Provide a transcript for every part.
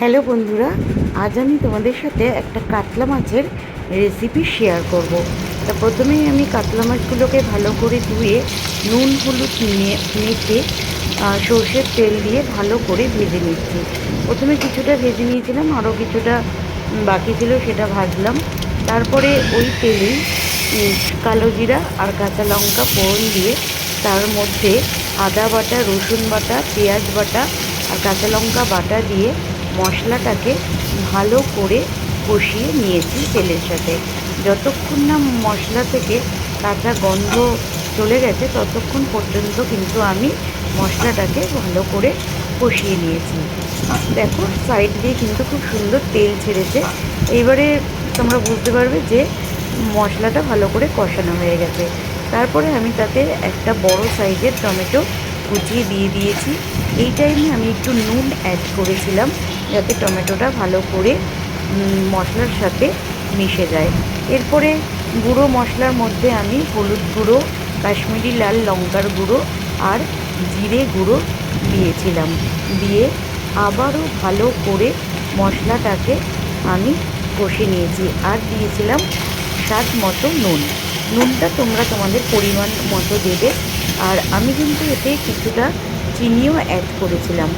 Hello বন্ধুরা, আজ আমি তোমাদের সাথে একটা কাতলা মাছের রেসিপি শেয়ার করব। তা প্রথমেই আমি কাতলা মাছগুলোকে ভালো করে ধুয়ে নুন, হলুদ মেখে সর্ষের তেল দিয়ে ভালো করে ভেজে নিচ্ছি প্রথমে কিছুটা ভেজে নিয়েছিলাম, আরও কিছুটা বাকি ছিল সেটা ভাজলাম তারপরে ওই তেলেই কালো জিরা আর কাঁচা লঙ্কা ফোড়ন দিয়ে তার মধ্যে আদা বাটা, রসুন বাটা, পেঁয়াজ বাটা আর কাঁচা লঙ্কা বাটা দিয়ে মশলাটাকে ভালো করে কষিয়ে নিয়েছি তেলের সাথে। যতক্ষণ না মশলা থেকে কাঁচা গন্ধ চলে গেছে, ততক্ষণ পর্যন্ত কিন্তু আমি মশলাটাকে ভালো করে কষিয়ে নিয়েছি। দেখো সাইড দিয়ে কিন্তু খুব সুন্দর তেল ছেড়েছে। এইবারে তোমরা বুঝতে পারবে যে মশলাটা ভালো করে কষানো হয়ে গেছে। তারপরে আমি তাতে একটা বড় সাইজের টমেটো কুচিয়ে দিয়ে দিয়েছি। এই টাইমে আমি একটু নুন অ্যাড করেছিলাম। যাতে টমেটোটা ভালো করে মশলার সাথে মিশে যায়। এরপরে গুঁড়ো মশলার মধ্যে আমি হলুদ গুঁড়ো, কাশ্মীরি লাল লঙ্কার গুঁড়ো আর জিরে গুঁড়ো দিয়েছিলাম। দিয়ে আবারও ভালো করে মশলাটাকে আমি কষে নিয়েছি আর দিয়েছিলাম স্বাদ মতো নুন। নুনটা তোমরা তোমাদের পরিমাণ মতো দেবে। আর আমি কিন্তু এতে কিছুটা চিনিও অ্যাড করেছিলাম।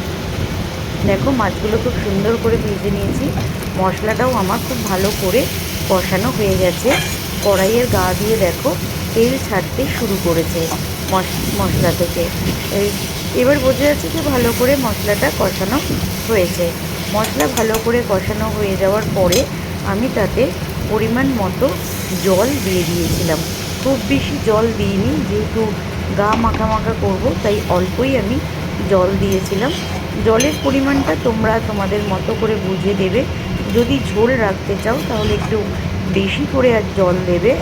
দেখো, মাছগুলো খুব সুন্দর করে ভেজে নিয়েছি। মশলাটাও আমার খুব ভালো করে কষানো হয়ে গেছে। কড়াইয়ের গা দিয়ে দেখো, তেল ছাড়তে শুরু করেছে মশ- মশলা থেকে। এবার বোঝা যাচ্ছে যে ভালো করে মশলাটা কষানো হয়েছে। মশলা ভালো করে কষানো হয়ে যাওয়ার পরে আমি তাতে পরিমাণ মতো জল দিয়ে দিয়েছিলাম। খুব বেশি জল দিইনি, যেহেতু গা মাখা মাখা করব, তাই অল্পই আমি জল দিয়েছিলাম। জলের পরিমাণটা তোমরা তোমাদের মতো করে বুঝে দেবে। যদি ঝোল রাখতে চাও, তাহলে একটু বেশি করে আর জল দেবে।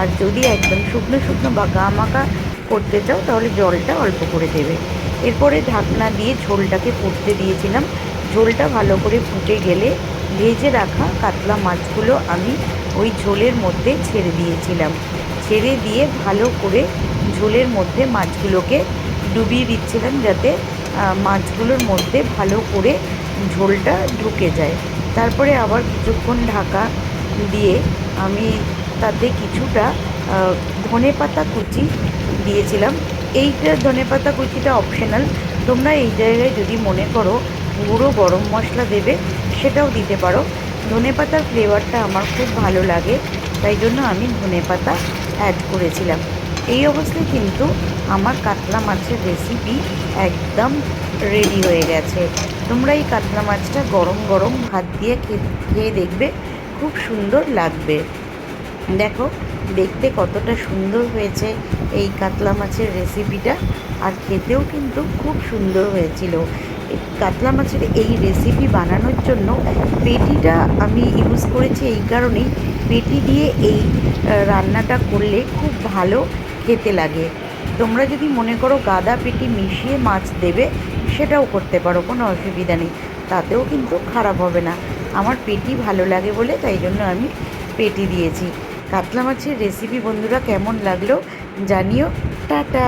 আর যদি একদম শুকনো শুকনো বা গা মাখা করতে চাও, তাহলে জলটা অল্প করে দেবে। এরপরে ঢাকনা দিয়ে ঝোলটাকে ফুটতে দিয়েছিলাম। ঝোলটা ভালো করে ফুটে গেলে ভেজে রাখা কাতলা মাছগুলো আমি ওই ঝোলের মধ্যে ছেড়ে দিয়েছিলাম। ছেড়ে দিয়ে ভালো করে ঝোলের মধ্যে মাছগুলোকে ডুবিয়ে দিচ্ছিলাম যাতে মাছগুলোর মধ্যে ভালো করে ঝোলটা ঢুকে যায়। তারপরে আবার কিছুক্ষণ ঢাকা দিয়ে আমি তাতে কিছুটা ধনে পাতা কুচি দিয়েছিলাম। এইটা ধনে পাতা কুচিটা অপশনাল তোমরা এই জায়গায় যদি মনে করো গুঁড়ো গরম মশলা দেবে, সেটাও দিতে পারো। ধনে পাতার ফ্লেভারটা আমার খুব ভালো লাগে, তাই জন্য আমি ধনে পাতা অ্যাড করেছিলাম। এই অবস্থায় কিন্তু আমার কাতলা মাছের রেসিপি একদম রেডি হয়ে গেছে। তোমরা এই কাতলা মাছটা গরম গরম ভাত দিয়ে খেয়ে দেখবে, খুব সুন্দর লাগবে। দেখো, দেখতে কতটা সুন্দর হয়েছে এই কাতলা মাছের রেসিপিটা আর খেতেও কিন্তু খুব সুন্দর হয়েছিল। কাতলা মাছের এই রেসিপি বানানোর জন্য পেটিটা আমি ইউজ করেছি এই কারণেই। পেটি দিয়ে এই রান্নাটা করলে খুব ভালো খেতে লাগে। তোমরা যদি মনে করো গাদা পেটি মিশিয়ে মাছ দেবে, সেটাও করতে পারো, কোনো অসুবিধা নেই। তাতেও কিন্তু খারাপ হবে না। আমার পেটি ভালো লাগে বলে তাই জন্য আমি পেটি দিয়েছি। কাতলা মাছের রেসিপি বন্ধুরা কেমন লাগল জানিও। টাটা!